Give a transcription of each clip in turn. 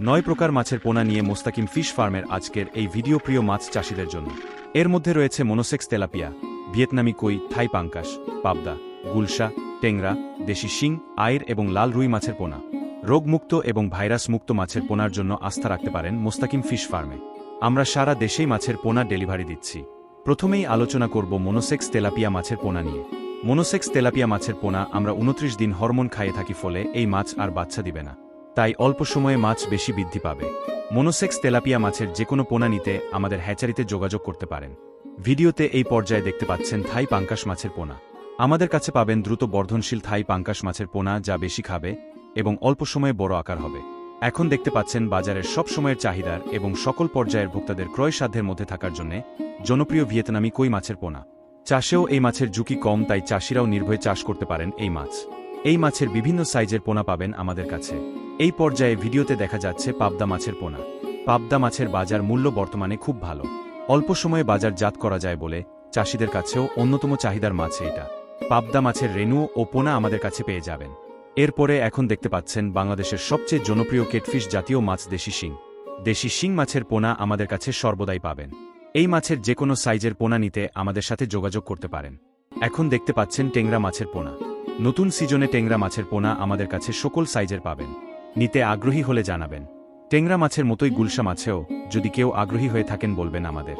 নয় প্রকার মাছের পোনা নিয়ে মোস্তাকিম ফিশ ফার্মের আজকের এই ভিডিও প্রিয় মাছ চাষিদের জন্য। এর মধ্যে রয়েছে মনোসেক্স তেলাপিয়া, ভিয়েতনামি কই, থাই পাঙ্কাশ, পাবদা, গুলশা, টেংরা, দেশি শিং আয়ের এবং লাল রুই মাছের পোনা। রোগমুক্ত এবং ভাইরাস মুক্ত মাছের পোনার জন্য আস্থা রাখতে পারেন মোস্তাকিম ফিশ ফার্মে। আমরা সারা দেশেই মাছের পোনা ডেলিভারি দিচ্ছি। প্রথমেই আলোচনা করব মনোসেক্স তেলাপিয়া মাছের পোনা নিয়ে। মনোসেক্স তেলাপিয়া মাছের পোনা আমরা উনত্রিশ দিন হরমোন খাইয়ে থাকি ফলে এই মাছ আর বাচ্চা দিবে না। তাই অল্প সময়ে মাছ বেশি বৃদ্ধি পাবে। মনোসেক্স তেলাপিয়া মাছের যে কোনো পোনা নিতে আমাদের হ্যাচারিতে যোগাযোগ করতে পারেন। ভিডিওতে এই পর্যায়ে দেখতে পাচ্ছেন থাই পাঙ্কাশ মাছের পোনা। আমাদের কাছে পাবেন দ্রুত বর্ধনশীল থাই পাঙ্কাশ মাছের পোনা যা বেশি খাবে এবং অল্প সময়ে বড় আকার হবে। এখন দেখতে পাচ্ছেন বাজারের সব সময়ের চাহিদার এবং সকল পর্যায়ের ভোক্তাদের ক্রয় সাধ্যের মধ্যে থাকার জন্য জনপ্রিয় ভিয়েতনামি কই মাছের পোনা। চাষেও এই মাছের ঝুঁকি কম, তাই চাষিরাও নির্ভয়ে চাষ করতে পারেন এই মাছ। এই মাছের বিভিন্ন সাইজের পোনা পাবেন আমাদের কাছে। এই পর্যায়ে ভিডিওতে দেখা যাচ্ছে পাবদা মাছের পোনা। পাবদা মাছের বাজার মূল্য বর্তমানে খুব ভালো। অল্প সময়ে বাজার জাত করা যায় বলে চাষিদের কাছেও অন্যতম চাহিদার মাছ এটা। পাবদা মাছের রেণু ও পোনা আমাদের কাছে পেয়ে যাবেন। এরপরে এখন দেখতে পাচ্ছেন বাংলাদেশের সবচেয়ে জনপ্রিয় কেটফিশ জাতীয় মাছ দেশি শিং। দেশি শিং মাছের পোনা আমাদের কাছে সর্বদাই পাবেন। এই মাছের যে কোনো সাইজের পোনা নিতে আমাদের সাথে যোগাযোগ করতে পারেন। এখন দেখতে পাচ্ছেন টেংরা মাছের পোনা। নতুন সিজনে টেংরা মাছের পোনা আমাদের কাছে সকল সাইজের পাবেন। নিতে আগ্রহী হলে জানাবেন। টেংরা মাছের মতোই গুলশা মাছেও যদি কেউ আগ্রহী হয়ে থাকেন বলবেন আমাদের।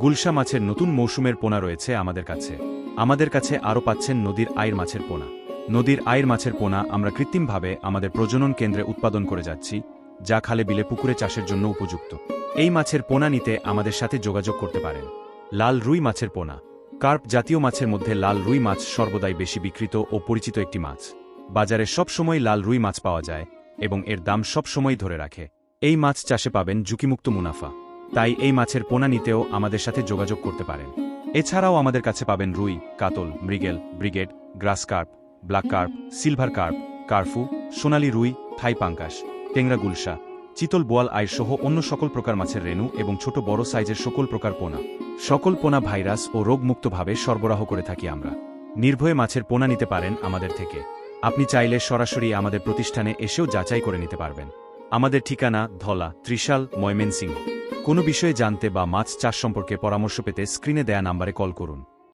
গুলশা মাছের নতুন মৌসুমের পোনা রয়েছে আমাদের কাছে। আমাদের কাছে আরও পাচ্ছেন নদীর আয়ের মাছের পোনা। নদীর আয়ের মাছের পোনা আমরা কৃত্রিমভাবে আমাদের প্রজনন কেন্দ্রে উৎপাদন করে যাচ্ছি, যা খালে বিলে পুকুরে চাষের জন্য উপযুক্ত। এই মাছের পোনা নিতে আমাদের সাথে যোগাযোগ করতে পারেন। লাল রুই মাছের পোনা। কার্প জাতীয় মাছের মধ্যে লাল রুই মাছ সর্বদাই বেশি বিকৃত ও পরিচিত একটি মাছ। বাজারে সবসময় লাল রুই মাছ পাওয়া যায় এবং এর দাম সবসময় ধরে রাখে। এই মাছ চাষে পাবেন ঝুঁকিমুক্ত মুনাফা। তাই এই মাছের পোনা নিতেও আমাদের সাথে যোগাযোগ করতে পারেন। এছাড়াও আমাদের কাছে পাবেন রুই, কাতল, মৃগেল, brigade, grass carp, black carp, silver carp, curfew, সোনালি রুই, থাই পাঙ্কাশ, টেংরা গুলশা চিতল বোয়াল আয়ের সহ অন্য সকল প্রকার মাছের রেণু এবং ছোট বড় সাইজের সকল প্রকার পোনা। সকল পোনা ভাইরাস ও রোগমুক্তভাবে সরবরাহ করে থাকি আমরা। নির্ভয়ে মাছের পোনা নিতে পারেন আমাদের থেকে। আপনি চাইলে সরাসরি আমাদের প্রতিষ্ঠানে এসেও যাচাই করে নিতে পারবেন। আমাদের ঠিকানা ধলা, ত্রিশাল, ময়মেনসিংহ। কোনো বিষয়ে জানতে বা মাছ চাষ সম্পর্কে পরামর্শ পেতে স্ক্রিনে দেয়া নাম্বারে কল করুন।